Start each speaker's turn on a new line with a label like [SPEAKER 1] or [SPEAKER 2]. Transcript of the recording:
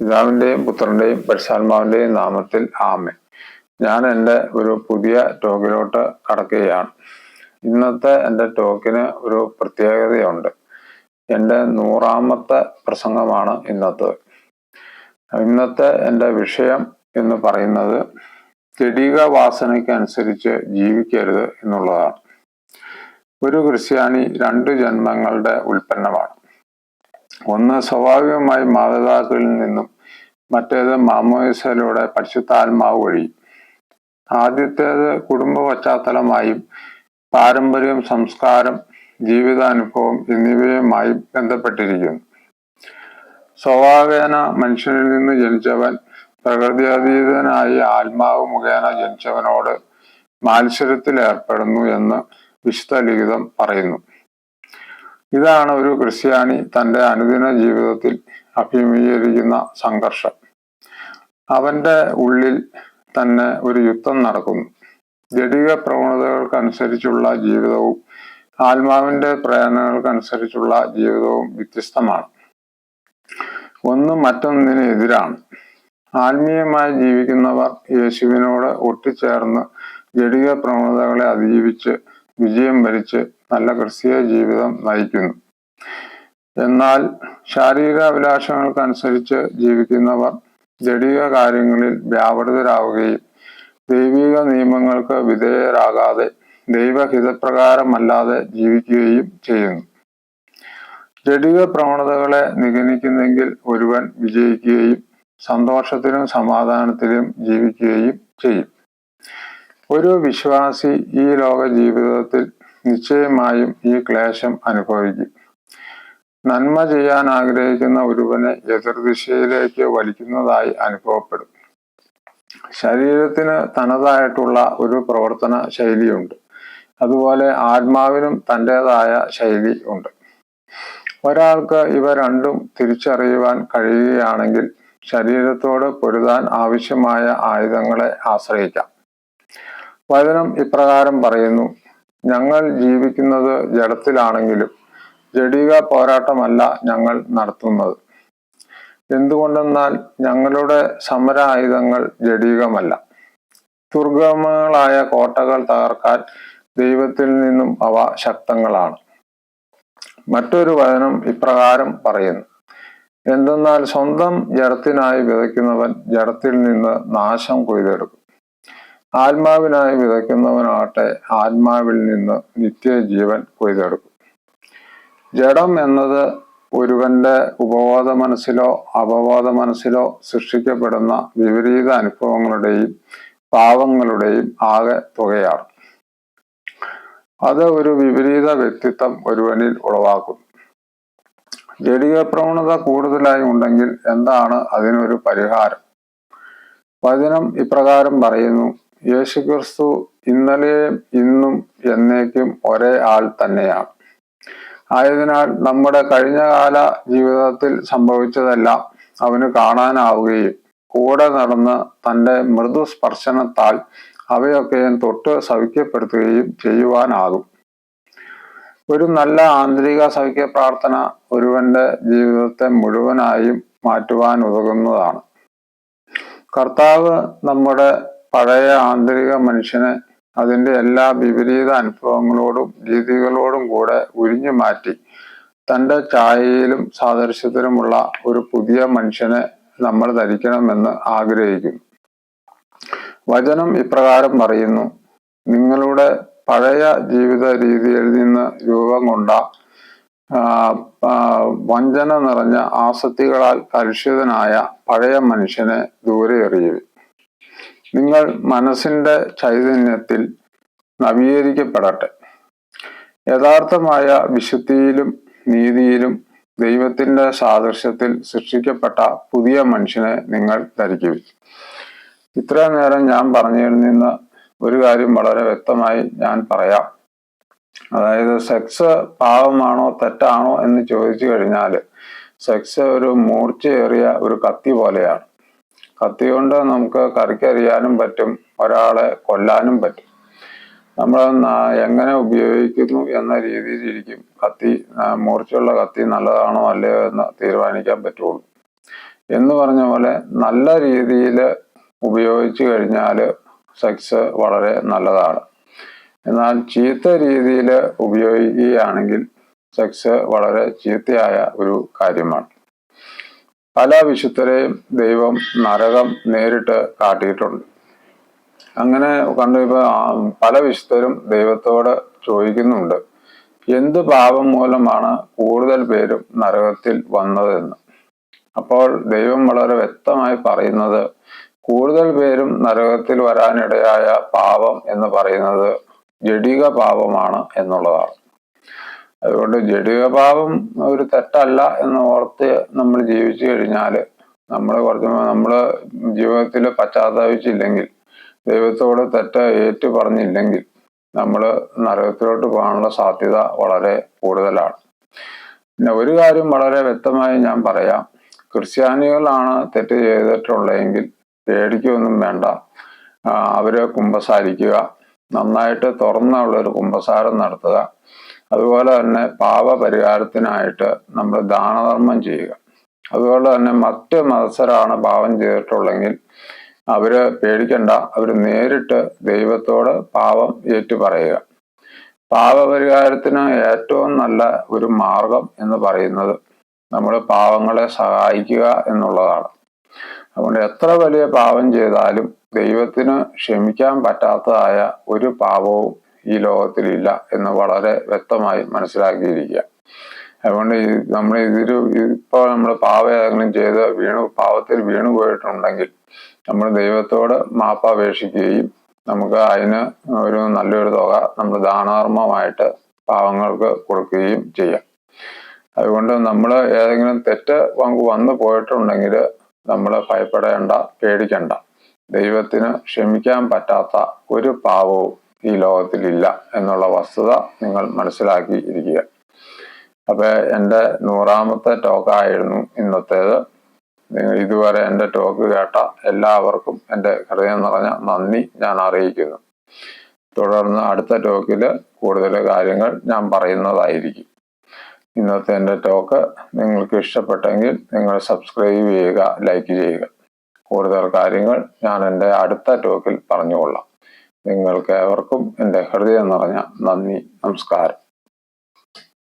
[SPEAKER 1] പിതാവിന്റെയും പുത്രന്റെയും പരിശാത്മാവിന്റെയും നാമത്തിൽ ആമേ ഞാൻ എന്റെ ഒരു പുതിയ ടോക്കിലോട്ട് കടക്കുകയാണ്. ഇന്നത്തെ എന്റെ ടോക്കിന് ഒരു പ്രത്യേകതയുണ്ട്. എന്റെ നൂറാമത്തെ പ്രസംഗമാണ് ഇന്നത്തെ. ഇന്നത്തെ എന്റെ വിഷയം എന്ന് പറയുന്നത് ചെടിക വാസനയ്ക്കനുസരിച്ച് ജീവിക്കരുത് എന്നുള്ളതാണ്. ഒരു ക്രിസ്ത്യാനി രണ്ട് ജന്മങ്ങളുടെ ഉൽപ്പന്നമാണ്. ഒന്ന് സ്വാഭാവികമായി മാതാപിതാക്കളിൽ നിന്നും മറ്റേത് മാമോയിസയിലൂടെ പരിശുദ്ധാത്മാവ് വഴി. ആദ്യത്തേത് കുടുംബ പശ്ചാത്തലമായും പാരമ്പര്യം സംസ്കാരം ജീവിതാനുഭവം എന്നിവയുമായി ബന്ധപ്പെട്ടിരിക്കുന്നു. സ്വഭാവേന മനുഷ്യനിൽ നിന്ന് ജനിച്ചവൻ പ്രകൃതിയതീതനായി ആത്മാവ് മുഖേന ജനിച്ചവനോട് മാത്സര്യത്തിൽ ഏർപ്പെടുന്നു എന്ന് വിശുദ്ധ ലിഖിതം പറയുന്നു. ഇതാണ് ഒരു ക്രിസ്ത്യാനി തന്റെ അനുദിന ജീവിതത്തിൽ അഭിമുഖീകരിക്കുന്ന സംഘർഷം. അവന്റെ ഉള്ളിൽ തന്നെ ഒരു യുദ്ധം നടക്കുന്നു. ജടിക പ്രവണതകൾക്കനുസരിച്ചുള്ള ജീവിതവും ആത്മാവിന്റെ പ്രേരണകൾക്കനുസരിച്ചുള്ള ജീവിതവും വ്യത്യസ്തമാണ്. ഒന്ന് മറ്റൊന്നിന് എതിരാണ്. ആത്മീയമായി ജീവിക്കുന്നവർ യേശുവിനോട് ഒട്ടിച്ചേർന്ന് ജടിക പ്രവണതകളെ അതിജീവിച്ച് വിജയം വരിച്ച് നല്ല ക്രിസ്തീയ ജീവിതം നയിക്കുന്നു. എന്നാൽ ശാരീരിക അഭിലാഷങ്ങൾക്കനുസരിച്ച് ജീവിക്കുന്നവർ ജടിക കാര്യങ്ങളിൽ വ്യാപൃതരാവുകയും ദൈവിക നിയമങ്ങൾക്ക് വിധേയരാകാതെ ദൈവഹിതപ്രകാരമല്ലാതെ ജീവിക്കുകയും ചെയ്യുന്നു. ജടിക പ്രവണതകളെ നിഗണിക്കുന്നെങ്കിൽ ഒരുവൻ വിജയിക്കുകയും സന്തോഷത്തിലും സമാധാനത്തിലും ജീവിക്കുകയും ചെയ്യും. ഒരു വിശ്വാസി ഈ ലോക ജീവിതത്തിൽ നിശ്ചയമായും ഈ ക്ലേശം അനുഭവിക്കും. നന്മ ചെയ്യാൻ ആഗ്രഹിക്കുന്ന ഒരുവനെ എതിർദിശയിലേക്ക് വലിക്കുന്നതായി അനുഭവപ്പെടും. ശരീരത്തിന് തനതായിട്ടുള്ള ഒരു പ്രവർത്തന ശൈലിയുണ്ട്. അതുപോലെ ആത്മാവിനും തന്റെതായ ശൈലി ഉണ്ട്. ഒരാൾക്ക് ഇവ രണ്ടും തിരിച്ചറിയുവാൻ കഴിയുകയാണെങ്കിൽ ശരീരത്തോട് പൊരുതാൻ ആവശ്യമായ ആയുധങ്ങളെ ആശ്രയിക്കാം. വചനം ഇപ്രകാരം പറയുന്നു ഞങ്ങൾ ജീവിക്കുന്നത് ജഡത്തിലാണെങ്കിലും ജഡിക പോരാട്ടമല്ല ഞങ്ങൾ നടത്തുന്നത്. എന്തുകൊണ്ടെന്നാൽ ഞങ്ങളുടെ സമര ആയുധങ്ങൾ ജഡികമല്ല. ദുർഗമങ്ങളായ കോട്ടകൾ തകർക്കാൻ ദൈവത്തിൽ നിന്നും അവ ശക്തങ്ങളാണ്. മറ്റൊരു വചനം ഇപ്രകാരം പറയുന്നു. എന്തെന്നാൽ സ്വന്തം ജഡത്തിനായി വിതയ്ക്കുന്നവൻ ജഡത്തിൽ നിന്ന് നാശം കൊയ്തെടുക്കും. ആത്മാവിനായി വിതയ്ക്കുന്നവനാകട്ടെ ആത്മാവിൽ നിന്ന് നിത്യജീവൻ കൊയ്തെടുക്കും ജഡം എന്നത് ഒരുവന്റെ ഉപബോധ മനസ്സിലോ അപബോധ മനസ്സിലോ സൃഷ്ടിക്കപ്പെടുന്ന വിപരീത അനുഭവങ്ങളുടെയും പാവങ്ങളുടെയും ആകെ തുകയാണ്. അത് ഒരു വിപരീത വ്യക്തിത്വം ഒരുവനിൽ ഉളവാക്കുന്നു ജടിക പ്രവണത കൂടുതലായി ഉണ്ടെങ്കിൽ എന്താണ് അതിനൊരു പരിഹാരം? വചനം ഇപ്രകാരം പറയുന്നു യേശുക്രിസ്തു ഇന്നലെയും ഇന്നും എന്നേക്കും ഒരേ ആൾ തന്നെയാണ്. ആയതിനാൽ നമ്മുടെ കഴിഞ്ഞകാല ജീവിതത്തിൽ സംഭവിച്ചതെല്ലാം അവന് കാണാനാവുകയും കൂടെ നടന്ന് തന്റെ മൃദുസ്പർശനത്താൽ അവയൊക്കെയും തൊട്ട് സവിക്കപ്പെടുത്തുകയും ചെയ്യുവാനാകും. ഒരു നല്ല ആന്തരിക സൗഖ്യ പ്രാർത്ഥന ഒരുവന്റെ ജീവിതത്തെ മുഴുവനായും മാറ്റുവാൻ ഉതകുന്നതാണ്. കർത്താവ് നമ്മുടെ പഴയ ആന്തരിക മനുഷ്യനെ അതിന്റെ എല്ലാ വിപരീത അനുഭവങ്ങളോടും രീതികളോടും കൂടെ ഉരിഞ്ഞു മാറ്റി തന്റെ ഛായയിലും സാദൃശ്യത്തിലുമുള്ള ഒരു പുതിയ മനുഷ്യനെ നമ്മൾ ധരിക്കണമെന്ന് ആഗ്രഹിക്കുന്നു. വചനം ഇപ്രകാരം പറയുന്നു നിങ്ങളുടെ പഴയ ജീവിത രീതിയിൽ നിന്ന് രൂപം കൊണ്ട വഞ്ചന നിറഞ്ഞ ആസക്തികളാൽ കലുഷിതനായ പഴയ മനുഷ്യനെ ദൂരെ എറിയുവിൻ. നിങ്ങൾ മനസ്സിന്റെ ചൈതന്യത്തിൽ നവീകരിക്കപ്പെടട്ടെ. യഥാർത്ഥമായ വിശുദ്ധിയിലും നീതിയിലും ദൈവത്തിന്റെ സാദൃശ്യത്തിൽ സൃഷ്ടിക്കപ്പെട്ട പുതിയ മനുഷ്യനെ നിങ്ങൾ ധരിക്കും ഇത്ര നേരം ഞാൻ പറഞ്ഞതിൽ നിന്ന് ഒരു കാര്യം വളരെ വ്യക്തമായി ഞാൻ പറയാം. അതായത് സെക്സ് പാവമാണോ തെറ്റാണോ എന്ന് ചോദിച്ചു കഴിഞ്ഞാൽ സെക്സ് ഒരു മൂർച്ചയേറിയ ഒരു കത്തി പോലെയാണ്. കത്തി കൊണ്ട് നമുക്ക് കറിക്കരിയാനും പറ്റും ഒരാളെ കൊല്ലാനും പറ്റും. നമ്മൾ എങ്ങനെ ഉപയോഗിക്കുന്നു എന്ന രീതിയിലിരിക്കും. കത്തി മൂർച്ചയുള്ള കത്തി നല്ലതാണോ അല്ലയോ എന്ന് തീരുമാനിക്കാൻ പറ്റുള്ളൂ. എന്ന് പറഞ്ഞ പോലെ നല്ല രീതിയിൽ ഉപയോഗിച്ചു കഴിഞ്ഞാൽ സെക്സ് വളരെ നല്ലതാണ്. എന്നാൽ ചീത്ത രീതിയിൽ ഉപയോഗിക്കുകയാണെങ്കിൽ സെക്സ് വളരെ ചീത്തയായ ഒരു കാര്യമാണ്. പല വിശുദ്ധരെയും ദൈവം നരകം നേരിട്ട് കാട്ടിയിട്ടുണ്ട്. അങ്ങനെ കണ്ടു ഇപ്പൊ പല വിശുദ്ധരും ദൈവത്തോട് ചോദിക്കുന്നുണ്ട് എന്ത് പാപം മൂലമാണ് കൂടുതൽ പേരും നരകത്തിൽ വന്നതെന്ന്? അപ്പോൾ ദൈവം വളരെ വ്യക്തമായി പറയുന്നത് കൂടുതൽ പേരും നരകത്തിൽ വരാനിടയായ പാപം എന്ന് പറയുന്നത് ജഡിക പാപമാണ് എന്നുള്ളതാണ്. അതുകൊണ്ട് ജടികഭാവം ഒരു തെറ്റല്ല എന്ന് ഓർത്ത് നമ്മൾ ജീവിച്ചു കഴിഞ്ഞാൽ നമ്മൾ കുറച്ച് നമ്മൾ ജീവിതത്തിൽ പശ്ചാത്തപിച്ചില്ലെങ്കിൽ ദൈവത്തോട് തെറ്റ് ഏറ്റു പറഞ്ഞില്ലെങ്കിൽ നമ്മൾ നരകത്തിലോട്ട് പോകാനുള്ള സാധ്യത വളരെ കൂടുതലാണ്. പിന്നെ ഒരു കാര്യം വളരെ വ്യക്തമായി ഞാൻ പറയാം. ക്രിസ്ത്യാനികളാണ് തെറ്റ് ചെയ്തിട്ടുള്ളതെങ്കിൽ പേടിക്കൊന്നും വേണ്ട. അവരെ കുമ്പസാരിക്കുക. നന്നായിട്ട് തുറന്നുള്ള ഒരു കുമ്പസാരം നടത്തുക. അതുപോലെ തന്നെ പാപപരിഹാരത്തിനായിട്ട് നമ്മൾ ദാനധർമ്മം ചെയ്യുക. അതുപോലെ തന്നെ മറ്റ് മത്സരമാണ് പാപം ചെയ്തിട്ടുള്ളെങ്കിൽ അവർ പേടിക്കണ്ട. അവർ നേരിട്ട് ദൈവത്തോട് പാപം ഏറ്റു പറയുക പാപപരിഹാരത്തിന് ഏറ്റവും നല്ല ഒരു മാർഗം എന്ന് പറയുന്നത് നമ്മൾ പാവങ്ങളെ സഹായിക്കുക എന്നുള്ളതാണ്. അതുകൊണ്ട് എത്ര വലിയ പാപം ചെയ്താലും ദൈവത്തിന് ക്ഷമിക്കാൻ പറ്റാത്തതായ ഒരു പാപവും ഈ ലോകത്തിലില്ല എന്ന് വളരെ വ്യക്തമായി മനസ്സിലാക്കിയിരിക്കുക. അതുകൊണ്ട് നമ്മൾ ഇതൊരു ഇപ്പോൾ നമ്മൾ പാവ ഏതെങ്കിലും ചെയ്ത് വീണു പാവത്തിൽ വീണു പോയിട്ടുണ്ടെങ്കിൽ നമ്മൾ ദൈവത്തോട് മാപ്പപേക്ഷിക്കുകയും നമുക്ക് അതിന് ഒരു നല്ലൊരു തുക നമ്മൾ ദാനാർമ്മമായിട്ട് പാവങ്ങൾക്ക് കൊടുക്കുകയും ചെയ്യാം. അതുകൊണ്ട് നമ്മൾ ഏതെങ്കിലും തെറ്റ് നമുക്ക് വന്നു പോയിട്ടുണ്ടെങ്കിൽ നമ്മൾ ഭയപ്പെടേണ്ട പേടിക്കണ്ട. ദൈവത്തിന് ക്ഷമിക്കാൻ പറ്റാത്ത ഒരു പാവവും ഈ ലോകത്തിലില്ല എന്നുള്ള വസ്തുത നിങ്ങൾ മനസ്സിലാക്കി ഇരിക്കുക അപ്പൊ എന്റെ നൂറാമത്തെ ടോക്കായിരുന്നു ഇന്നത്തേത്. നിങ്ങൾ ഇതുവരെ എന്റെ ടോക്ക് കേട്ട എല്ലാവർക്കും എന്റെ ഹൃദയം നിറഞ്ഞ നന്ദി ഞാൻ അറിയിക്കുന്നു. തുടർന്ന് അടുത്ത ടോക്കിൽ കൂടുതൽ കാര്യങ്ങൾ ഞാൻ പറയുന്നതായിരിക്കും. ഇന്നത്തെ എന്റെ ടോക്ക് നിങ്ങൾക്ക് ഇഷ്ടപ്പെട്ടെങ്കിൽ നിങ്ങൾ സബ്സ്ക്രൈബ് ചെയ്യുക ലൈക്ക് ചെയ്യുക. കൂടുതൽ കാര്യങ്ങൾ ഞാൻ എന്റെ അടുത്ത ടോക്കിൽ പറഞ്ഞുകൊള്ളാം. നിങ്ങൾക്ക് ഏവർക്കും എന്റെ ഹൃദയം നിറഞ്ഞ നന്ദി നമസ്കാരം.